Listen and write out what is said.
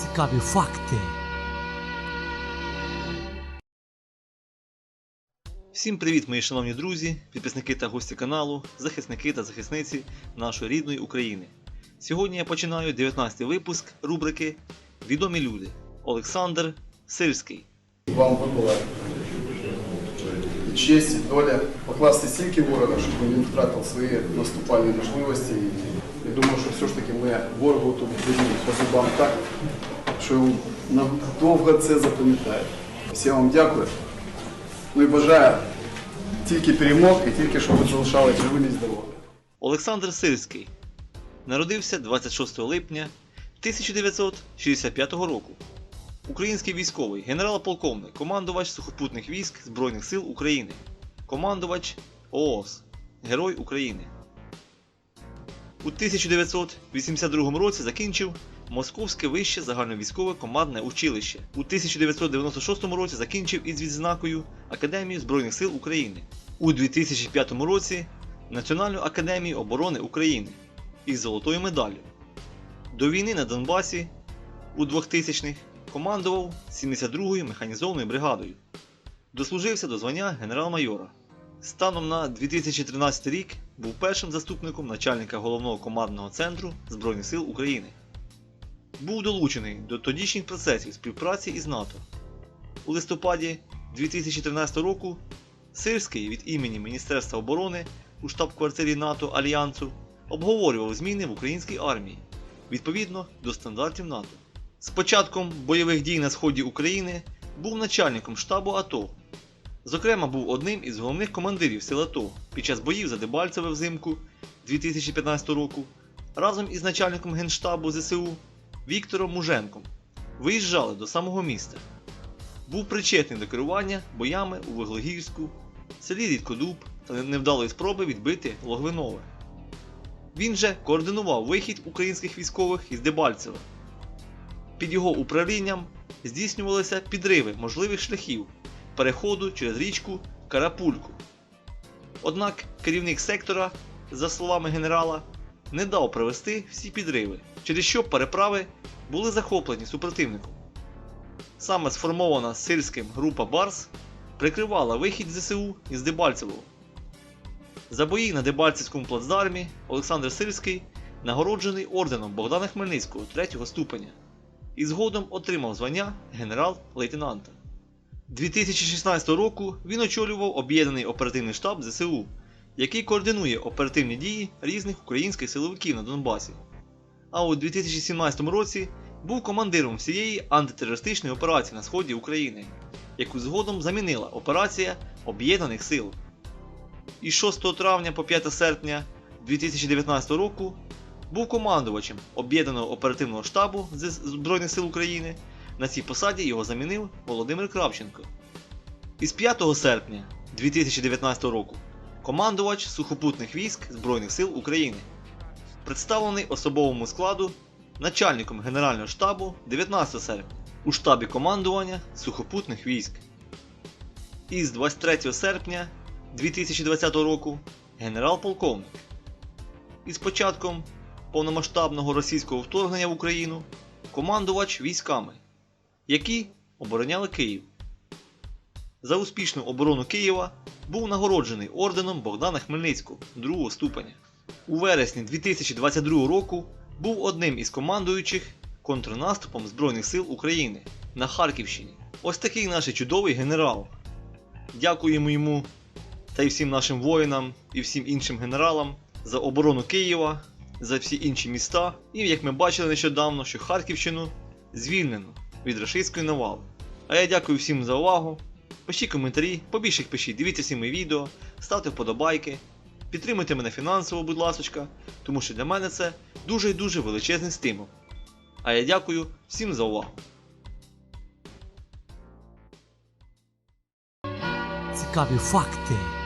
Цікаві факти. Всім привіт, мої шановні друзі, підписники та гості каналу, захисники та захисниці нашої рідної України. Сьогодні я починаю 19 випуск рубрики Відомі люди Олександр Сирський. Вам випала честь, і доля покласти стільки ворога, щоб він втратив свої наступальні можливості. І я думаю, що все ж таки ми ворогу тут дадімо по зубам так, що надовго це запам'ятає. Всім вам дякую. Ну і бажаю тільки перемог і тільки щоб ви залишались живими і здоровими. Олександр Сирський народився 26 липня 1965 року. Український військовий, генерал-полковник, командувач сухопутних військ Збройних сил України, командувач ООС, Герой України. У 1982 році закінчив Московське вище загальновійськове командне училище. У 1996 році закінчив із відзнакою Академію Збройних сил України. У 2005 році Національну академію оборони України із золотою медаллю. До війни на Донбасі у 2000-х командував 72-ю механізованою бригадою. Дослужився до звання генерал-майора. Станом на 2013 рік був першим заступником начальника головного командного центру Збройних сил України. Був долучений до тодішніх процесів співпраці із НАТО. У листопаді 2013 року Сирський від імені Міністерства оборони у штаб-квартирі НАТО Альянсу обговорював зміни в українській армії відповідно до стандартів НАТО. З початком бойових дій на сході України був начальником штабу АТО. Зокрема, був одним із головних командирів сил АТО під час боїв за Дебальцеве взимку 2015 року разом із начальником генштабу ЗСУ Віктором Муженком виїжджали до самого міста. Був причетний до керування боями у Вуглегірську, селі Рідкодуб та невдалої спроби відбити Логвинове. Він же координував вихід українських військових із Дебальцева. Під його управлінням здійснювалися підриви можливих шляхів переходу через річку Карапульку. Однак керівник сектора, за словами генерала, не дав провести всі підриви, через що переправи були захоплені супротивником. Саме сформована сирським група Барс прикривала вихід ЗСУ із Дебальцевого. За бої на Дебальцевському плацдармі Олександр Сирський нагороджений орденом Богдана Хмельницького 3 ступеня і згодом отримав звання генерал-лейтенанта. 2016 року він очолював об'єднаний оперативний штаб ЗСУ, який координує оперативні дії різних українських силовиків на Донбасі. А у 2017 році був командиром всієї антитерористичної операції на сході України, яку згодом замінила операція Об'єднаних сил. Із 6 травня по 5 серпня 2019 року був командувачем об'єднаного оперативного штабу з Збройних сил України. На цій посаді його замінив Володимир Кравченко. Із 5 серпня 2019 року командувач сухопутних військ Збройних сил України, представлений особовому складу начальником Генерального штабу 19 серпня у штабі командування сухопутних військ. Із 23 серпня 2020 року генерал-полковник. Із початком повномасштабного російського вторгнення в Україну командувач військами, які обороняли Київ. За успішну оборону Києва був нагороджений орденом Богдана Хмельницького 2 ступеня. У вересні 2022 року був одним із командуючих контрнаступом Збройних сил України на Харківщині. Ось такий наш чудовий генерал. Дякуємо йому та й всім нашим воїнам і всім іншим генералам за оборону Києва, за всі інші міста. І як ми бачили нещодавно, що Харківщину звільнено від рашистської навали. А я дякую всім за увагу. Пишіть коментарі, побільше їх пишіть, дивіться всі мої відео, ставте вподобайки, підтримуйте мене фінансово, будь ласка, тому що для мене це дуже і дуже величезний стимул. А я дякую всім за увагу. Цікаві факти.